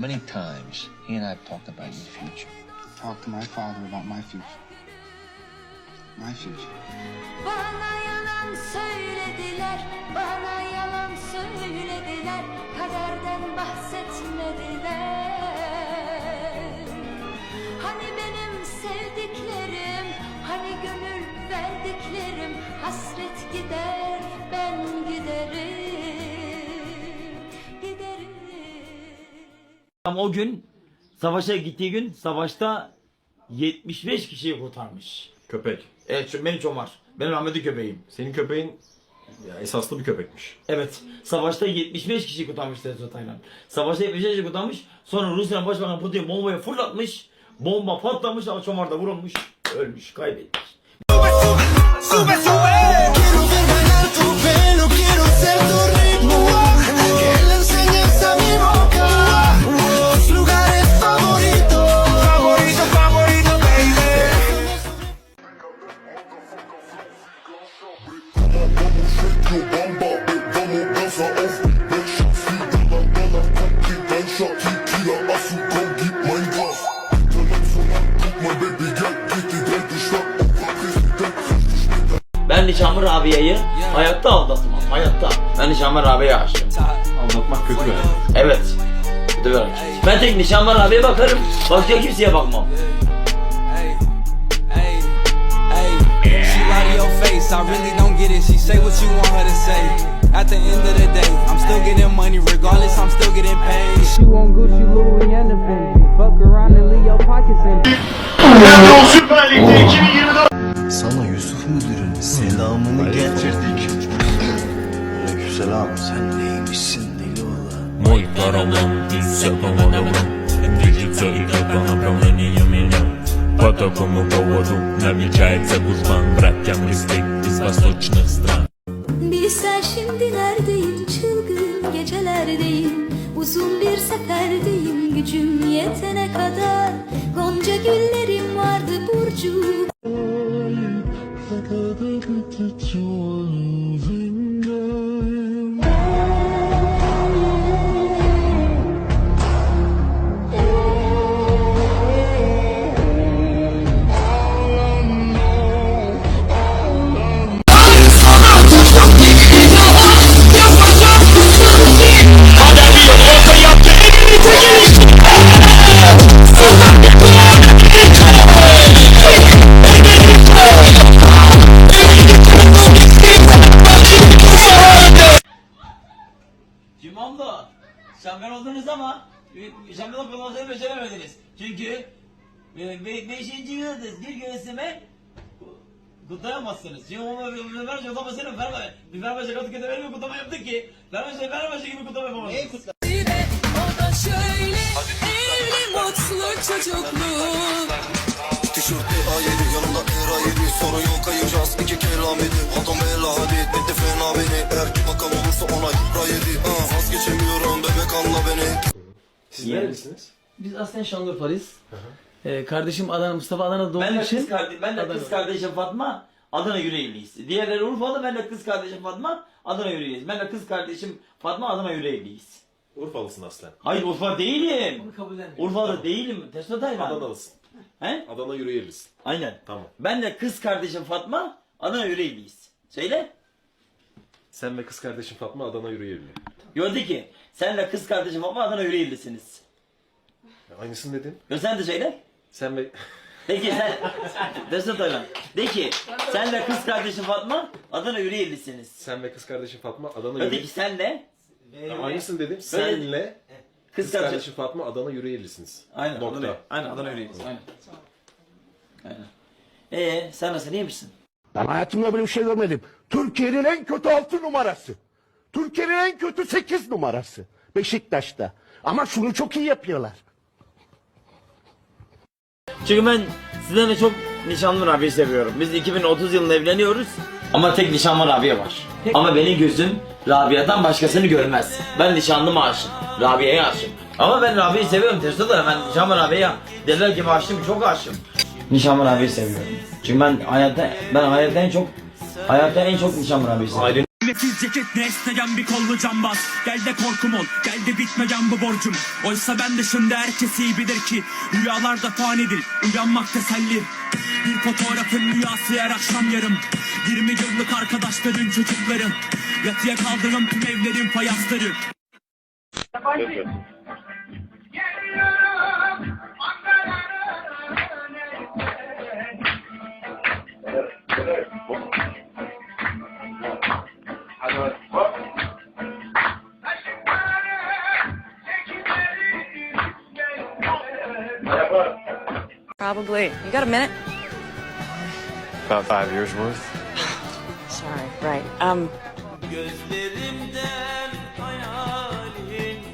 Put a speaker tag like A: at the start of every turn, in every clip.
A: Many times, he and I have talked about your future.
B: Talk to my father about my future. My future.
C: Bana yalan söylediler, bana yalan söylediler, kaderden bahsetmediler. Hani benim sevdiklerim, hani gönül verdiklerim, hasret gider, ben
D: Ama o gün savaşa gittiği gün savaşta 75 kişiyi kurtarmış.
E: Köpek.
D: Evet benim çomar. Benim rahmetli köpeğim.
E: Senin köpeğin ya esaslı bir köpekmiş.
D: Evet. Savaşta 75 kişi kurtarmış Testo Taylan. Savaşta 75 kişi kurtarmış. Sonra Rusya'nın başbakanı Putin bombayı fırlatmış. Bomba patlamış ama çomar da vurulmuş. Ölmüş. Kaybetmiş.
F: Quiero ver
D: Rabia'yı hayatta aldatmam. Hayatta. Ben Nişanlı Rabia'ya aşığım.
E: Anlatmak kötü bir hareket.
D: Evet. Kötü bir hareket. Ben tek Nişanlı Rabia'ya bakarım. Başka kimseye bakmam.
G: Hey, hey, hey. She lie to your face, I really don't get it. She say what you want her to say. At the end of the day, I'm still getting money regardless, I'm still getting paid. She want Gucci, Louis, and the Fendi. Fuck around and leave your pockets empty.
H: Sana müdürün selamını getirdik. Aleykümselam. Sen neymişsin deli oğlan?
I: Мой караван из всякого добра Движется идет по направлению меня По такому поводу намечается гузбан Братьям респект из восточных стран
C: Bilsen şimdi neredeyim çılgın gecelerdeyim Uzun bir seferdeyim gücüm yetene kadar Gonca güllerim vardı Burcu
D: that you are leaving. Şampiyonluk olmasını beceremediniz. Çünkü 5. yıldız bir göğsüme kutlayamazsınız. Çünkü o Fenerbahçe kutlamasını Fenerbahçe, bir Fenerbahçe Kadıköy'de öyle bir kutlama yaptık ki Fenerbahçe Fenerbahçe gibi kutlama yapamadık. Neyi kutla?
J: O da şöyle evli mutlu çocuklu.
F: Tişörtte A7 yanımda R7 Sorun yok ayıracağız iki kelam edin Adam bela hadid bitti fena beni Eğer ki bakan olursa ona yedi
E: Siz
D: Niye?
E: nerelisiniz?
K: Biz aslen Şanlıurfalıyız. Ee, kardeşim Adana, Mustafa Adana'da doğduğu
D: Ben de
K: için
D: kız kardeşim, ben de
K: Adana.
D: kız kardeşim Fatma Adana yüreğliyiz. Diğerleri Urfalı, ben de kız kardeşim Fatma Adana yüreğliyiz. Ben de kız kardeşim Fatma Adana yüreğliyiz.
E: Urfalısın aslen.
D: Hayır Urfa değilim.
K: Bunu kabullenmiyor.
D: Urfalı değilim. Testo Taylan.
E: Adanalısın.
D: He?
E: Adana yürüyeriz.
D: Aynen.
E: Tamam.
D: Ben de kız kardeşim Fatma Adana yüreğliyiz. Söyle.
E: Sen ve kız kardeşin Fatma Adana yürüyelim.
D: Gördü ki sen de kız kardeşim Fatma Adana yüreğlisiniz.
E: Aynısını dedin.
D: Yo sen de söyle.
E: Sen ve
D: De ki sen... Testo Taylan. De ki sen de kız kardeşim Fatma Adana yüreğlisiniz.
E: sen ve kız kardeşin Fatma Adana
D: Öteki
E: yürüyelim.
D: sen de
E: Aynısını dedim. Senle
D: kız
E: kız
D: kardeşim...
E: kardeşin Fatma Adana yüreyelisiniz.
D: Aynen.
E: Nokta.
D: Adana, aynen Adana yüreğliyiz. Aynen. Aynen. Ee sen nasıl iyi misin?
L: Ben hayatımda böyle bir şey görmedim. Türkiye'nin en kötü altı numarası. Türkiye'nin en kötü sekiz numarası. Beşiktaş'ta. Ama şunu çok iyi yapıyorlar.
D: Çünkü ben sizden de çok nişanlı Rabia'yı seviyorum. Biz 2030 yılında evleniyoruz. Ama tek nişanlı Rabia var. Ama benim gözüm Rabia'dan başkasını görmez. Ben nişanlıma aşığım. Rabia'ya aşığım. Ama ben Rabia'yı seviyorum. Testo da ben nişanlı Rabia'ya deliler gibi aşığım. Çok aşığım. Nişanlı Rabia'yı seviyorum. Çünkü ben hayatta, ben hayatta en çok hayatta en çok nişanlı Rabia'yı seviyorum.
G: Ücretsiz ceket ne isteyen bir kollu cambaz. Gel de korkum ol gel de bitmeyen bu borcum. Oysa ben dışında herkes iyi bilir ki Rüyalar da fanidir uyanmak teselli. Bir fotoğrafın rüyası her akşam yarım. 20 yıllık arkadaşların çocuklarım Yatıya kaldığım tüm evlerin fayansları
J: Probably. You got a minute?
H: About five years worth.
J: Sorry. Right. Um.
G: Gözlerimden hayalin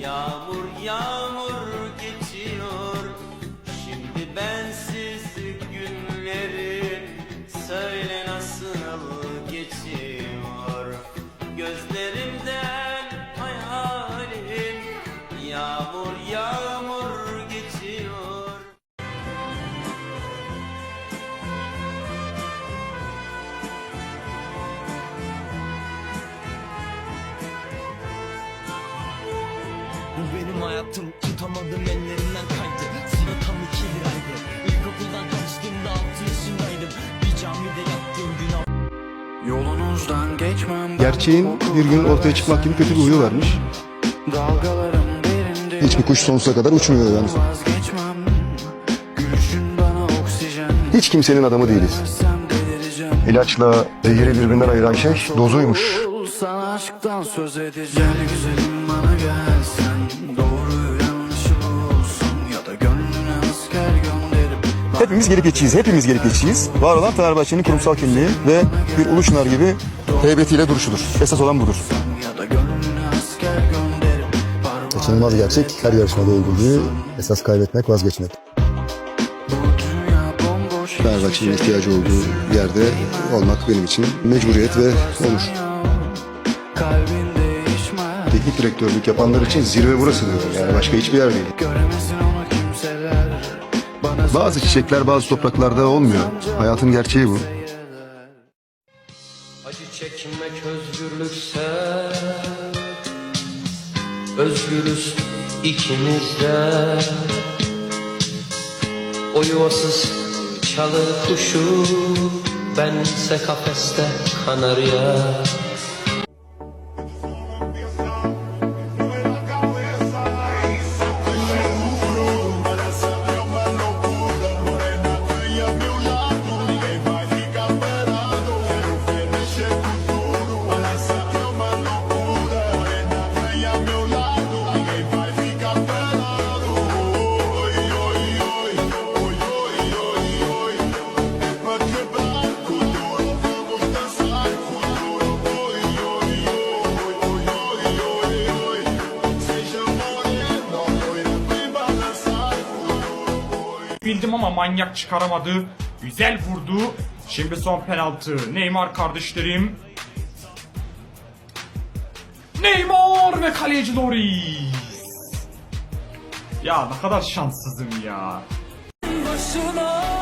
G: Yağmur yağmur
F: hayatım. Tutamadım ellerinden kaydı. Sıratam iki liraydı İlkokuldan kaçtığımda altı yaşındaydım. Bir camide yattığım gün Yolunuzdan geçmem.
B: Gerçeğin bir gün ortaya çıkmak gibi kötü bir huyu varmış.
F: Dalgalarım derinde.
B: Hiçbir kuş sonsuza kadar uçmuyor yani.
F: Vazgeçmem. Gülüşün bana oksijen.
B: Hiç kimsenin adamı değiliz. İlaçla zehiri birbirinden ayıran şey dozuymuş.
F: Sana aşktan söz edeceğim. Gel güzelim bana gelsen
B: Hepimiz gelip geçiyiz, hepimiz gelip geçiyiz. Var olan Fenerbahçe'nin kurumsal kimliği ve bir Uluçnar gibi heybetiyle duruşudur. Esas olan budur. Kaçınılmaz gerçek her yarışmada olduğu gibi esas kaybetmek vazgeçmek. Fenerbahçe'nin ihtiyacı olduğu yerde olmak benim için mecburiyet ve onur. Teknik direktörlük yapanlar için zirve burası diyorum. Yani başka hiçbir yer değil. Bazı çiçekler bazı topraklarda olmuyor. Hayatın gerçeği bu.
G: Acı çekmek özgürlükse Özgürüz ikimiz de O yuvasız çalı kuşu Bense kafeste kanarya
M: Bildim ama manyak çıkaramadı. Güzel vurdu. Şimdi son penaltı. Neymar kardeşlerim. Neymar ve kaleci Loris. Ya ne kadar şanssızım ya.
J: Başına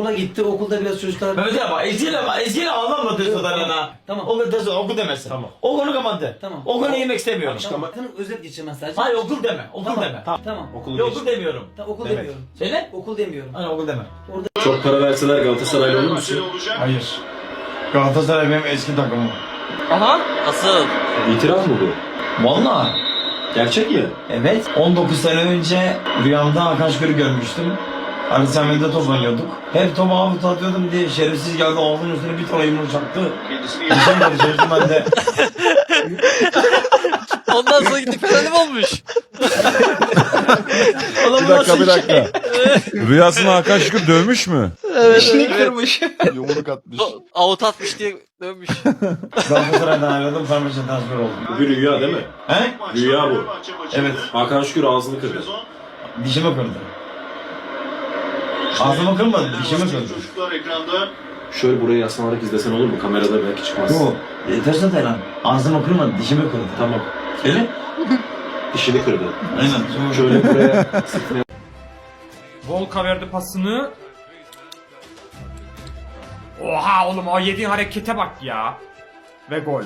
K: Okula gitti. Okulda biraz çocuklar...
D: Mehmet abi ezgiyle ama ezgiyle ağlama dırsalarına.
K: Tamam.
D: Okul dırsa okul demesin.
E: Tamam.
D: O konu kapandı.
K: Tamam.
D: O konuyu yemek istemiyorum.
K: Tamam. Tamam. Özet geçeceğim ben sadece.
D: Hayır okul deme. Okul
K: Tamam.
D: deme.
K: Tamam.
E: Okulu
D: Yok
E: geç.
D: okul demiyorum.
K: Tamam, okul
E: Demek.
K: demiyorum.
D: Söyle.
K: Okul demiyorum.
D: Hayır okul deme.
E: Çok para verseler Galatasaraylı olur musun?
M: Hayır. Galatasaray benim eski takımım.
D: Aha. Nasıl?
E: İtiraf mı bu?
D: Valla.
E: Gerçek ya.
D: Evet. 19 sene önce rüyamda Hakan Şükür'ü görmüştüm. Arsenal'de top oynuyorduk. Hep topu avuta atıyordum diye şerefsiz geldi ağzının üstüne bir tane yumruk çaktı. Bir şey geldi şerefsiz ben de.
G: Ondan sonra gidip efendim olmuş.
D: Bir dakika bir dakika.
M: Rüyasını Hakan Şükür dövmüş mü?
G: Dişini kırmış.
B: Yumruk atmış.
G: Avut atmış diye dönmüş.
D: Galatasaray'dan ayrıldım Fenerbahçe transfer oldum.
E: Bu bir rüya değil mi?
D: He?
E: Rüya bu.
D: Evet.
E: Hakan Şükür ağzını kırdı.
D: Dişimi kırdı. Ağzımı kırmadı, dişimi kırdı.
E: Şöyle buraya yaslanarak izlesen olur mu? Kamerada belki çıkmaz.
D: Bu. Yeter zaten lan. Ağzımı kırmadı, dişimi kırdı.
E: Tamam.
D: Öyle?
E: Dişini kırdı.
D: Aynen.
E: Şöyle buraya
C: Volka verdi pasını. Oha oğlum o yediğin harekete bak ya. Ve gol.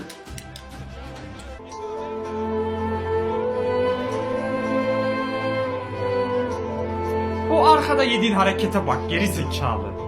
C: O arkada yediğin harekete bak geri zekalı.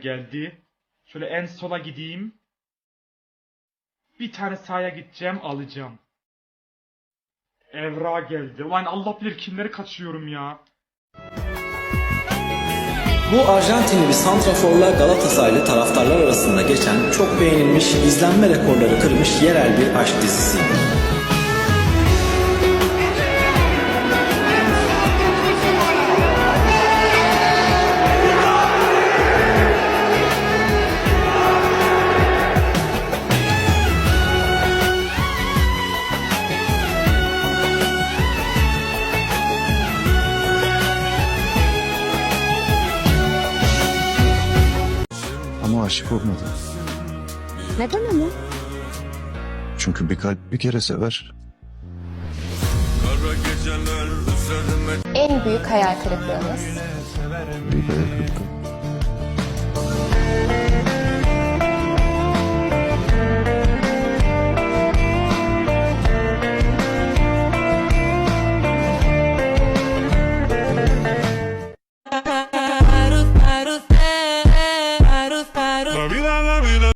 C: Geldi. Şöyle en sola gideyim. Bir tane sağa gideceğim alacağım. Evra geldi. Ulan Allah bilir kimleri kaçıyorum ya.
N: Bu Arjantinli bir santraforla Galatasaraylı taraftarlar arasında geçen çok beğenilmiş, izlenme rekorları kırmış yerel bir aşk dizisiydi.
J: Neden ama?
H: Çünkü bir kalp bir kere sever.
J: En büyük hayal kırıklığınız?
H: Bir kere kırıklığı.